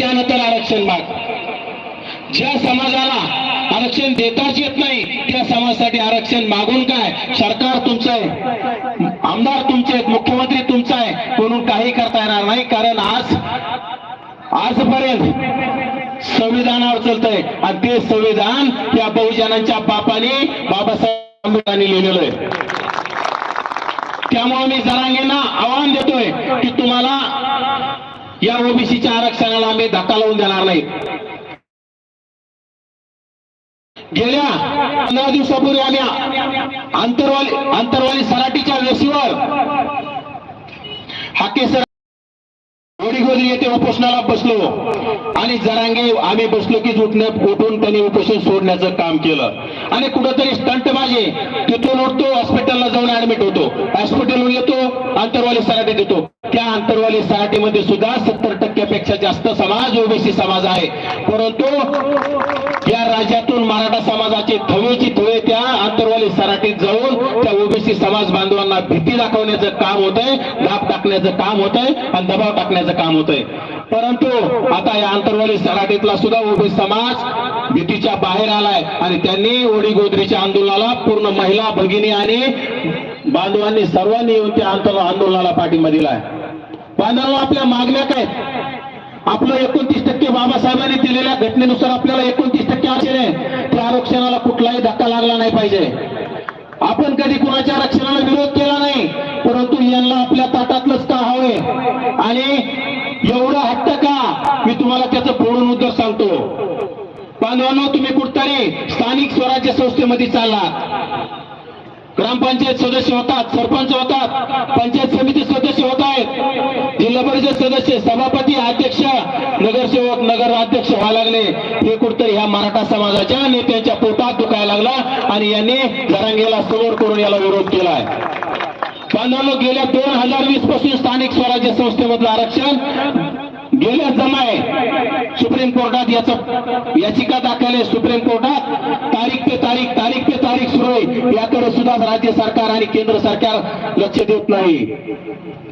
त्यानंतर आरक्षण माग ज्या समाजाला आरक्षण देताच येत नाही त्या समाजासाठी आरक्षण मागून काय? सरकार तुमचं आहे आमदार तुमचे आहेत मुख्यमंत्री तुमचा आहे. म्हणून काही करता येणार नाही कारण आज आजपर्यंत संविधानावर चलतंय आणि ते संविधान या बहुजनांच्या बापाने बाबासाहेब आंबेडकरांनी लिहिलेलं आहे त्यामुळे मी जरांगेंना आव्हान देतोय की तुम्हाला या ओबीसीच्या आरक्षणाला आम्ही धक्का लावून देणार नाही. गेल्या पंधरा दिवसापूर्वी आम्ही आंतरवाली आंतरवाली सराटीच्या वेशीवर हाकेसर गोडीगोदी येथे उपोषणाला बसलो आणि जरांगे आम्ही बसलो की उठण्यात उठून त्यांनी उपोषण सोडण्याचं काम केलं. आणि कुठंतरी स्टंट माझे तिथून उठतो हॉस्पिटलला जाऊन ऍडमिट होतो. हॉस्पिटलहून येतो आंतरवाली सराटीत येतो त्या आंतरवाली सराटीमध्ये सुद्धा सत्तर टक्क्यापेक्षा जास्त समाज ओबीसी समाज आहे. परंतु या राज्यातून मराठा समाजाचे थवेची थवे त्या आंतरवाली सराटीत जाऊन त्या ओबीसी समाज बांधवांना भीती दाखवण्याचं काम होतंय दाब टाकण्याचं काम होतंय आणि दबाव टाकण्याचं काम होतंय. परंतु आता या आंतरवाली सराटीतला सुद्धा ओबीसी समाज भीतीच्या बाहेर आलाय आणि त्यांनी ओडी गोदरीच्या आंदोलनाला पूर्ण महिला भगिनी आणि बांधवांनी सर्वांनी येऊन त्या आंदोलनाला पाठिंबा दिलाय. बांधवांना आपल्या मागण्या काय? आपलं एकोणतीस टक्के बाबासाहेबांनी दिलेल्या घटनेनुसार आपल्याला एकोणतीस टक्के आरक्षण आहे. त्या आरक्षणाला कुठलाही धक्का लागला नाही पाहिजे. आपण कधी कुणाच्या आरक्षणाला विरोध केला नाही परंतु यांना आपल्या ताटातलंच का हवंय? आणि एवढा हट्ट का? मी तुम्हाला त्याचं बोलून उत्तर सांगतो. बांधवांनो तुम्ही कुठतरी स्थानिक स्वराज्य संस्थेमध्ये चाललात. ग्रामपंचायत सदस्य होतात सरपंच होतात पंचायत समिती सदस्य होत आहेत. जिल्हा परिषद सदस्य सभापती अध्यक्ष नगरसेवक नगराध्यक्ष व्हायला लागले. हे कुठतरी ह्या मराठा समाजाच्या नेत्यांच्या पोटात दुखायला लागला आणि यांनी जरांगेला समोर करून याला विरोध केलाय. बांधवांनो गेल्या दोन हजार वीसपासून स्थानिक स्वराज्य संस्थेमधलं आरक्षण गेल्या जमाय सुप्रीम कोर्टात याचं याचिका दाखल आहे. सुप्रीम कोर्टात तारीख ते तारीख तारीख ते तारीख सुरू आहे. याकडे सुद्धा राज्य सरकार आणि केंद्र सरकार लक्ष देत नाही.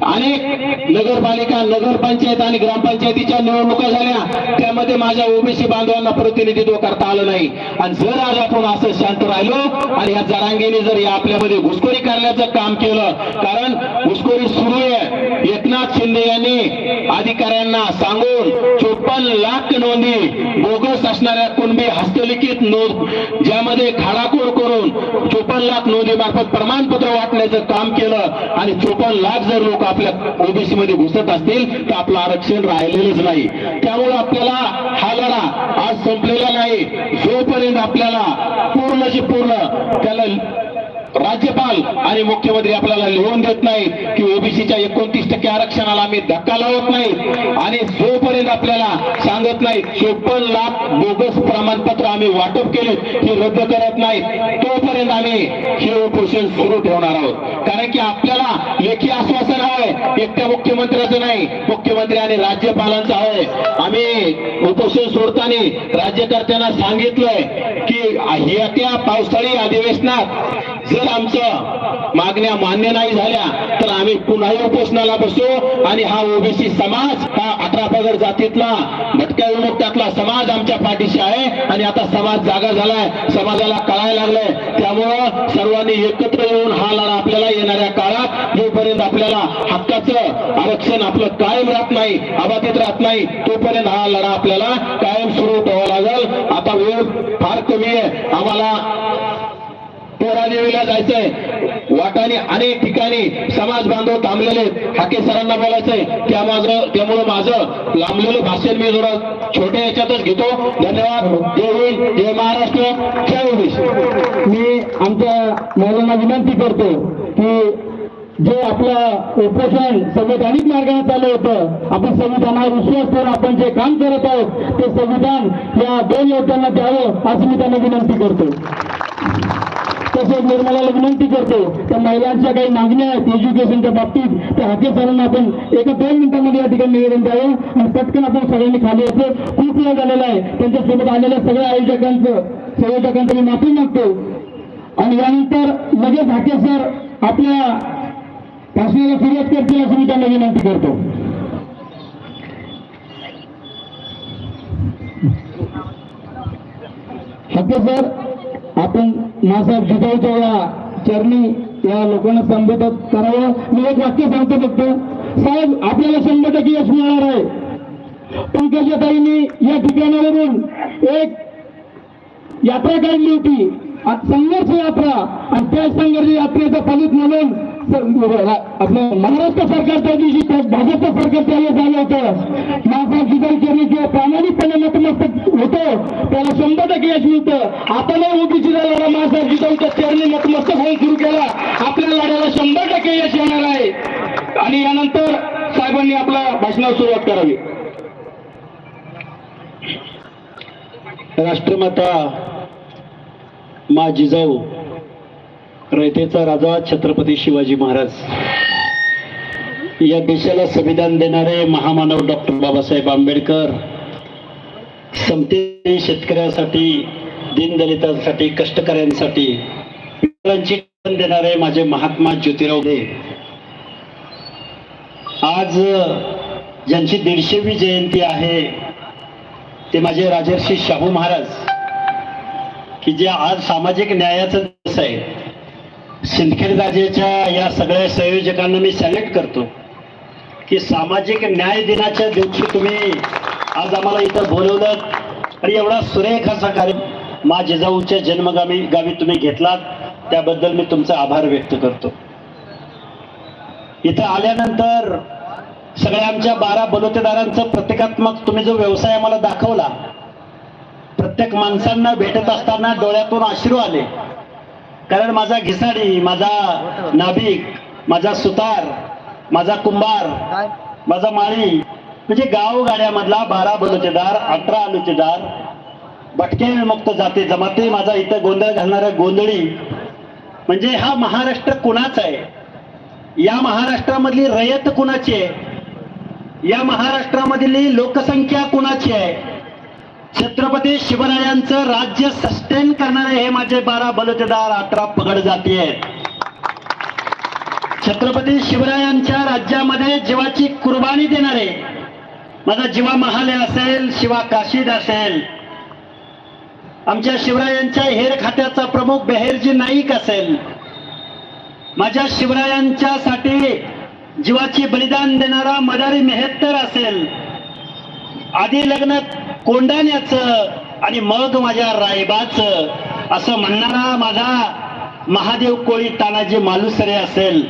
अनेक नगरपालिका नगरपंचायत आणि ग्रामपंचायतीच्या निवडणुका झाल्या. त्यामध्ये माझ्या ओबीसी बांधवांना प्रतिनिधित्व करता आलं नाही. आणि जर आज आपण असं शांत राहिलो आणि ह्या जरांगीने जर या आपल्यामध्ये घुसखोरी करण्याचं काम केलं कारण घुसखोरी सुरू आहे. एकनाथ शिंदे यांनी अधिकाऱ्यांना सांगून चोपन्न लाख नोंदी बोगस असणाऱ्या कुणबी हस्तलिखित नोंद ज्यामध्ये खाडाखोड करून चोपन्न लाख नोंदी मार्फत प्रमाणपत्र वाटण्याचं काम केलं आणि चोपन्न लाख जर लोक आपल्या ओबीसी मध्ये घुसत असतील तर आपलं आरक्षण राहिलेलंच नाही. त्यामुळे आपल्याला हा लढा आज संपलेला नाही. जोपर्यंत आपल्याला पूर्णची पूर्ण त्याला राज्यपाल आणि मुख्यमंत्री आपल्याला लिहून देत नाही की ओबीसीच्या एकोणतीस टक्के आरक्षणाला आम्ही धक्का लावत नाही. आणि जोपर्यंत आपल्याला सांगत नाही चोपन्न लाख बोगस प्रमाणपत्र आम्ही वाटप केले हे रद्द करत नाही तोपर्यंत आम्ही हे उपोषण सुरू ठेवणार आहोत. कारण की आपल्याला लेखी आश्वासन हवंय एकट्या मुख्यमंत्र्याचं नाही मुख्यमंत्री आणि राज्यपालांचं हवंय. आम्ही उपोषण सोडताना राज्यकर्त्यांना सांगितलंय की येत्या पावसाळी अधिवेशनात जर आमचं मागण्या मान्य नाही झाल्या तर आम्ही पुन्हाही उपोषणाला बसू आणि हा ओबीसी समाज हा अठरा पगड जातीतला भटक्या विमुक्तातला समाज आमच्या पाठीशी आहे आणि आता समाज जागा झालाय समाजाला कळायला लागलाय. त्यामुळं सर्वांनी एकत्र येऊन हा लढा आपल्याला येणाऱ्या काळात जोपर्यंत आपल्याला हक्काचं आरक्षण आपलं कायम राहत नाही अबाधित राहत नाही तोपर्यंत हा लढा आपल्याला कायम सुरू ठेवावा लागेल. आता वेळ फार कमी आहे. आम्हाला पोरादेवीला जायचंय. वाटाने अनेक ठिकाणी समाज बांधव थांबलेले हाके सरांना बोलायचंय. त्या माझं त्यामुळं माझं लांबलेलं भाषण मी जरा छोट्या याच्यातच घेतो. धन्यवाद. जय हिंद जय महाराष्ट्र. जय ओबीसी मी आमच्या मुलांना विनंती करतो की जे आपलं उपोषण संविधानिक मार्गाने चालू होतं आपण संविधानावर विश्वास ठेवून आपण जे काम करत आहोत ते संविधान या दोन योद्ध्यांना द्यावं असं मी त्यांना विनंती करतो. तसंच निर्मलाला विनंती करतो. त्या महिलांच्या काही मागण्या आहेत एज्युकेशनच्या बाबतीत. त्या हाके सरांना आपण एका दोन मिनिटांमध्ये या ठिकाणी निवेदन द्यावं. आणि पटकन आपण सगळ्यांनी खाली यायचं खूप वेळ झालेला आहे. त्यांच्यासोबत आलेल्या सगळ्या आयोजकांचं संयोजकांचं मी माफी मागतो. आणि यानंतर लगेच हाके सर आपल्या भाषणाला सुरुवात करतील असं मी त्यांना विनंती करतो. हाके सर आपण मासाहेब जिजाऊच्या या चरणी या लोकांना संबोधित करावं. मी एक वाक्य सांगतो फक्त. साहेब आपल्याला शंभर टक्के यश मिळणार आहे. पंकजाताईंनी या ठिकाणावरून एक यात्रा काढली होती. आज संघर्ष यात्रा आणि त्या संघर्ष यात्रेचं फलित म्हणून आपलं महाराष्ट्र सरकार त्या दिवशी त्या भाजपचं सरकार त्यावेळेस झालं होतं. मासाहेब जिजाऊ किंवा प्रामाणिकपणे नतमस्तक होतं. त्याला शंभर टक्के यश मिळतं. आता नाही ओबीसी लढा मासाहेब जिजाऊच्या चरणी नतमस्तक होऊन सुरू केला. आपल्या लढ्याला शंभर टक्के यश येणार आहे. आणि यानंतर साहेबांनी आपला भाषणाला सुरुवात करावी. राष्ट्रमाता मा जिजाऊ रयतेचा राजा छत्रपती शिवाजी महाराज. या देशाला संविधान देणारे महामानव डॉक्टर बाबासाहेब आंबेडकर समते शेतकऱ्यासाठी दीनदलितांसाठी कष्टकऱ्यांसाठी पितरांची देणारे माझे महात्मा ज्योतिराव दे. आज ज्यांची दीडशेवी जयंती आहे ते माझे राजर्षी शाहू महाराज. की जे आज सामाजिक न्यायाचं दिवस आहे सिंदखेड राजेच्या या सगळ्या संयोजकांना मी सॅल्यूट करतो की सामाजिक न्याय दिनाच्या दिवशी तुम्ही आज आम्हाला इथं बोलवलं आणि एवढा सुरेख असा कार्य मा जिजाऊच्या जन्मगामी गावी तुम्ही घेतलात त्याबद्दल मी तुमचा आभार व्यक्त करतो. इथं आल्यानंतर सगळ्या आमच्या बारा बलुतेदारांचं प्रतिकात्मक तुम्ही जो व्यवसाय आम्हाला दाखवला प्रत्येक माणसांना भेटत असताना डोळ्यातून अश्रू आले. कारण माझा घिसाडी माझा नाभिक माझा सुतार माझा कुंभार माझा माळी म्हणजे गावगाड्यामधला बारा बलुतेदार अठरा अलुतेदार भटके विमुक्त जाते जमाते माझा इथं गोंधळ घालणारा गोंधळी. म्हणजे हा महाराष्ट्र कुणाचा आहे? या महाराष्ट्रामधली रयत कुणाची आहे? या महाराष्ट्रामधली लोकसंख्या कुणाची आहे? छत्रपती शिवरायांचं राज्य सस्टेन करणारे हे माझे बारा बलुतेदार अठरा पगड जाती आहेत. छत्रपती शिवरायांच्या राज्यामध्ये जीवाची कुर्बानी देणारे माझा जीवा महाले असेल शिवा काशीद असेल आमच्या शिवरायांच्या हेर खात्याचा प्रमुख बेहेरजी नाईक असेल माझ्या शिवरायांच्यासाठी जीवाची बलिदान देणारा मदारी मेहत्तर असेल आधी लग्नात कोंडाण्याचं आणि मग माझ्या रायबाचं असं म्हणणारा माझा महादेव कोळी तानाजी मालुसरे असेल.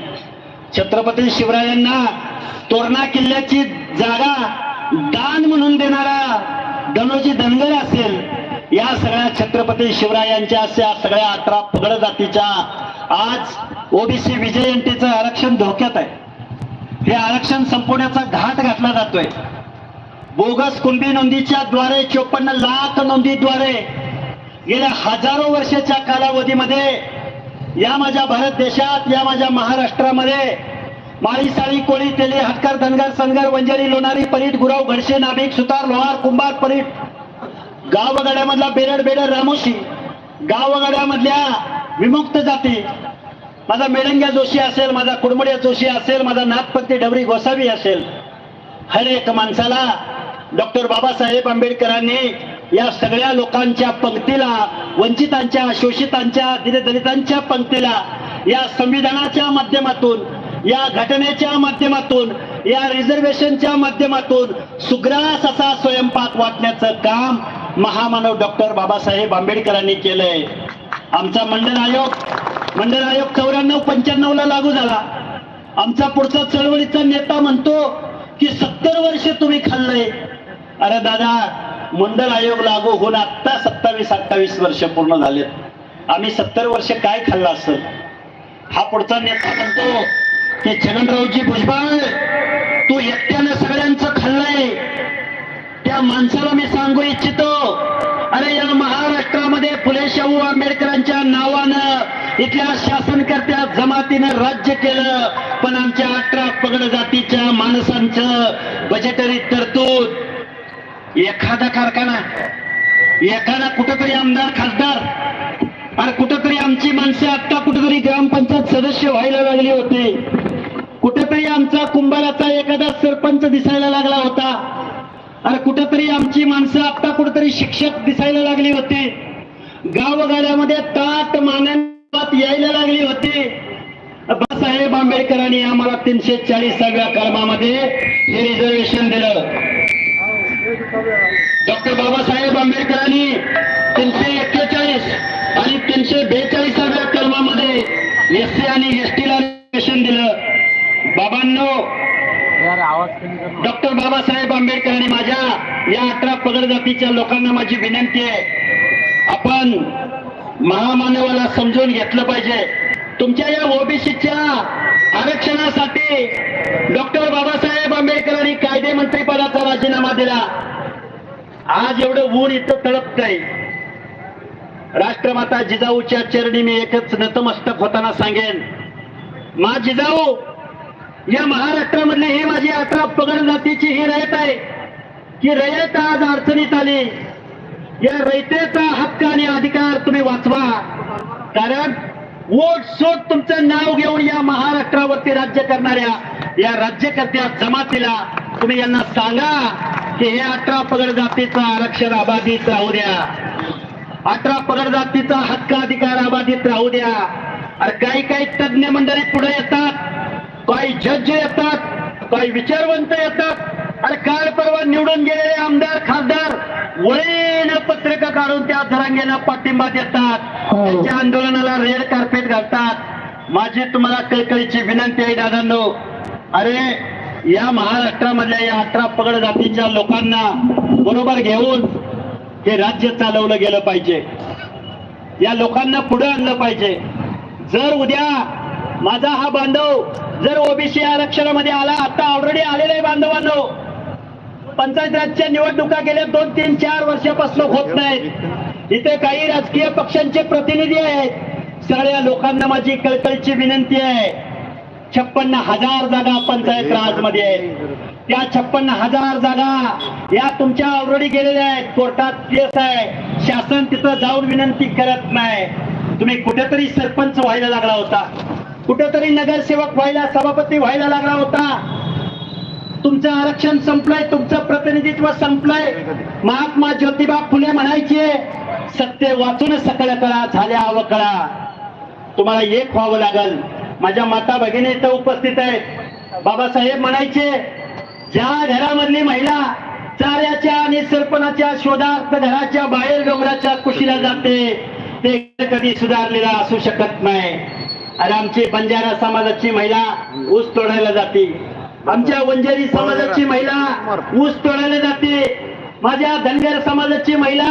छत्रपती शिवरायांना तोरणा किल्ल्याची जागा दान म्हणून देणारा धनोजी धनगर असेल. या सगळ्या छत्रपती शिवरायांच्या अशा सगळ्या अठरा पगड जातीच्या आज ओबीसी विजयंतीचं आरक्षण धोक्यात आहे. हे आरक्षण संपवण्याचा घाट घातला जातोय. बोगस कुणबी नोंदीच्या द्वारे चोपन्न लाख नोंदीद्वारे गेल्या हजारो वर्षाच्या कालावधीमध्ये या माझ्या भारत देशात या माझ्या महाराष्ट्रामध्ये माळी साळी कोळी तेली हटकर धनगर सनगर वंजारी लोणारी परीट गुराव घडशे नाभिक सुतार लोहार कुंभार परीट गावगाड्यामधला बेरड बेडर रामोशी गावगाड्यामधल्या विमुक्त जाती माझा मेडंग्या जोशी असेल माझा कुडमड्या जोशी असेल माझा नाथपंथी डबरी गोसावी असेल हर एक माणसाला डॉक्टर बाबासाहेब आंबेडकरांनी या सगळ्या लोकांच्या पंक्तीला वंचितांच्या शोषितांच्या दलितांच्या पंक्तीला या संविधानाच्या माध्यमातून या घटनेच्या माध्यमातून या रिझर्वेशनच्या माध्यमातून सुग्रास असा स्वयंपाक वाटण्याचं काम महामानव डॉक्टर बाबासाहेब आंबेडकरांनी केलंय. आमचा मंडल आयोग मंडल आयोग चौऱ्याण्णव पंच्याण्णव ला लागू झाला. आमचा पुढचा चळवळीचा नेता म्हणतो की सत्तर वर्ष तुम्ही खाल्लंय. अरे दादा मंडल आयोग लागू होऊन आत्ता सत्तावीस अठ्ठावीस वर्ष पूर्ण झालेत. आम्ही सत्तर वर्ष काय खाल्लं असत हा पुढचा नेता म्हणतो की छगनरावजी भुजबळ तू एकट्यानं सगळ्यांचं खाल्लंय. त्या माणसाला मी सांगू इच्छितो. अरे या महाराष्ट्रामध्ये फुले शाहू आंबेडकरांच्या नावानं इथल्या शासनकर्त्या जमातीनं राज्य केलं पण आमच्या अठरा पगड जातीच्या माणसांचं बजेटरी तरतूद एखादा कारखाना एखादा कुठंतरी आमदार खासदार आणि कुठंतरी आमची माणसं आता कुठंतरी ग्रामपंचायत सदस्य व्हायला लागली होती. कुठेतरी आमचा कुंभाराचा एखादा सरपंच दिसायला लागला होता. अरे कुठंतरी आमची माणसं आता कुठंतरी शिक्षक दिसायला लागली होती. गावगाड्यामध्ये ताट मानत यायला लागली होती. बाबासाहेब आंबेडकरांनी आम्हाला तीनशे चाळीसाव्या कलमामध्ये हे रिझर्वेशन दिलं. डॉक्टर बाबासाहेब आंबेडकरांनी तीनशे एक्केचाळीस आणि तीनशे बेचाळीसाव्या कलमामध्ये एस सी आणि एस टीला रिझर्वेशन दिलं. बाबांनो डॉक्टर बाबासाहेब आंबेडकरांनी माझ्या या अठरा पगड जातीच्या लोकांना माझी विनंती आहे. आपण महामानवाला समजून घेतलं पाहिजे. तुमच्या या ओबीसीच्या आरक्षणासाठी डॉक्टर बाबासाहेब मंत्री पदाचा राजीनामा दिला. आज एवढं ऊन इथं तळपतंय राष्ट्रमाता जिजाऊच्या चरणी मी एकच नतमस्तक होताना सांगेन. मा जिजाऊ या महाराष्ट्रामधली ही माझी अठरा पगड जातीची ही रयत आहे. की रयत आज अडचणीत आली. या रयतेचा हक्क आणि अधिकार तुम्ही वाचवा. कारण वोट शोध तुमचं नाव घेऊन या महाराष्ट्रावरती राज्य करणाऱ्या या राज्यकर्त्या जमातीला तुम्ही यांना सांगा की हे अठरा पगड जातीचं आरक्षण अबाधित राहू द्या. अठरा पगड जातीचा हक्क अधिकार अबाधित राहू द्या. अरे काही काही तज्ञ मंडळी पुढे येतात काही जज येतात काही विचारवंत येतात. अरे काल परवा निवडून गेलेले आमदार खासदार वळीन पत्रिका काढून त्या धरांगेला पाठिंबा देतात. हो. त्यांच्या आंदोलनाला रेड कार्पेट घालतात. माझी तुम्हाला कळकळीची विनंती आहे दादांनो. अरे या महाराष्ट्रामधल्या या अठरा पगड जातीच्या लोकांना बरोबर घेऊन हे राज्य चालवलं गेलं पाहिजे. या लोकांना पुढे आणलं पाहिजे. जर उद्या माझा हा बांधव जर ओबीसी आरक्षणामध्ये आला आता ऑलरेडी आलेला आहे बांधवांनो पंचायत राजच्या निवडणुका गेल्या दोन तीन चार वर्षापासून होत नाहीत इथे काही राजकीय पक्षांचे प्रतिनिधी आहेत. सगळ्या लोकांना माझी कळकळीची विनंती आहे. छप्पन्न हजार जागा पंचायत राजमध्ये आहेत. त्या छप्पन्न हजार जागा या तुमच्या ऑलरेडी गेलेल्या आहेत. कोर्टात केस आहे. शासन तिथं जाऊन विनंती करत नाही. तुम्ही कुठेतरी सरपंच व्हायला लागला होता. कुठेतरी नगरसेवक व्हायला सभापती व्हायला लागला होता. तुमचं आरक्षण संपलंय तुमचं प्रतिनिधित्व संपलंय. महात्मा ज्योतिबा फुले म्हणायचे सत्य वाचून सकळ कळा झाल्या अवकळा. तुम्हाला एक व्हावं लागल. माझ्या माता भगिनी इथं उपस्थित आहेत. बाबासाहेब म्हणायचे ज्या घरामधली महिला चाऱ्याच्या आणि सरपणाच्या शोधार्थ घराच्या बाहेर डोंगराच्या कुशीला जाते ते कधी सुधारलेला असू शकत नाही. अरे आमची बंजारा समाजाची महिला ऊस तोडायला जाते. आमच्या वंजारी समाजाची महिला ऊस तोडायला जाते. माझ्या धनगर समाजाची महिला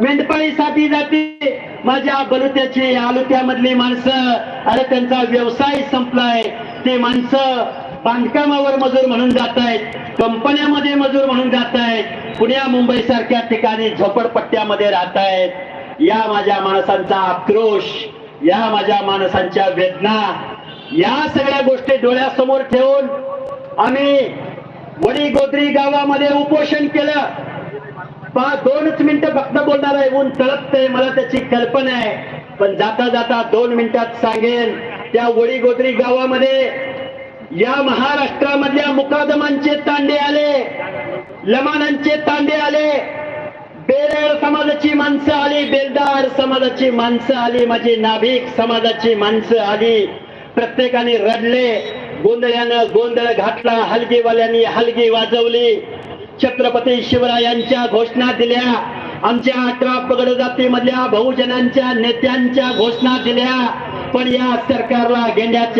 मेंढपाळीसाठी जाते. माझ्या बलुत्याची आलुत्यामधली माणसं अरे त्यांचा व्यवसाय संपलाय. ते माणसं बांधकामावर मजूर म्हणून जात आहेत कंपन्यामध्ये मजूर म्हणून जात आहेत पुण्या मुंबई सारख्या ठिकाणी झोपडपट्ट्यामध्ये राहत आहेत या माझ्या माणसांचा आक्रोश या माझ्या माणसांच्या वेदना या सगळ्या गोष्टी डोळ्यासमोर ठेवून आम्ही वडी गोदरी गावामध्ये उपोषण केलं. पा दोनच मिनिटं फक्त बोलणार आहे. ऊन तळपतंय मला त्याची कल्पना आहे. पण जाता जाता दोन मिनिटात सांगेन त्या वडी गोदरी गावामध्ये या महाराष्ट्रामधल्या मुकादमांचे तांडे आले लमानांचे तांडे आले बेरेळ समाजाची माणसं आली बेलदार समाजाची माणसं आली माझी नाभिक समाजाची माणसं आली. प्रत्येकाने रडले. गोंधळ्यानं गोंधळ घातला हलगीवाल्यांनी हलगी वाजवली. छत्रपती शिवरायांच्या घोषणा दिल्या. आमच्या अठरा पगड जातीमधल्या बहुजनांच्या नेत्यांच्या घोषणा दिल्या. पण या सरकारला घेण्याच्या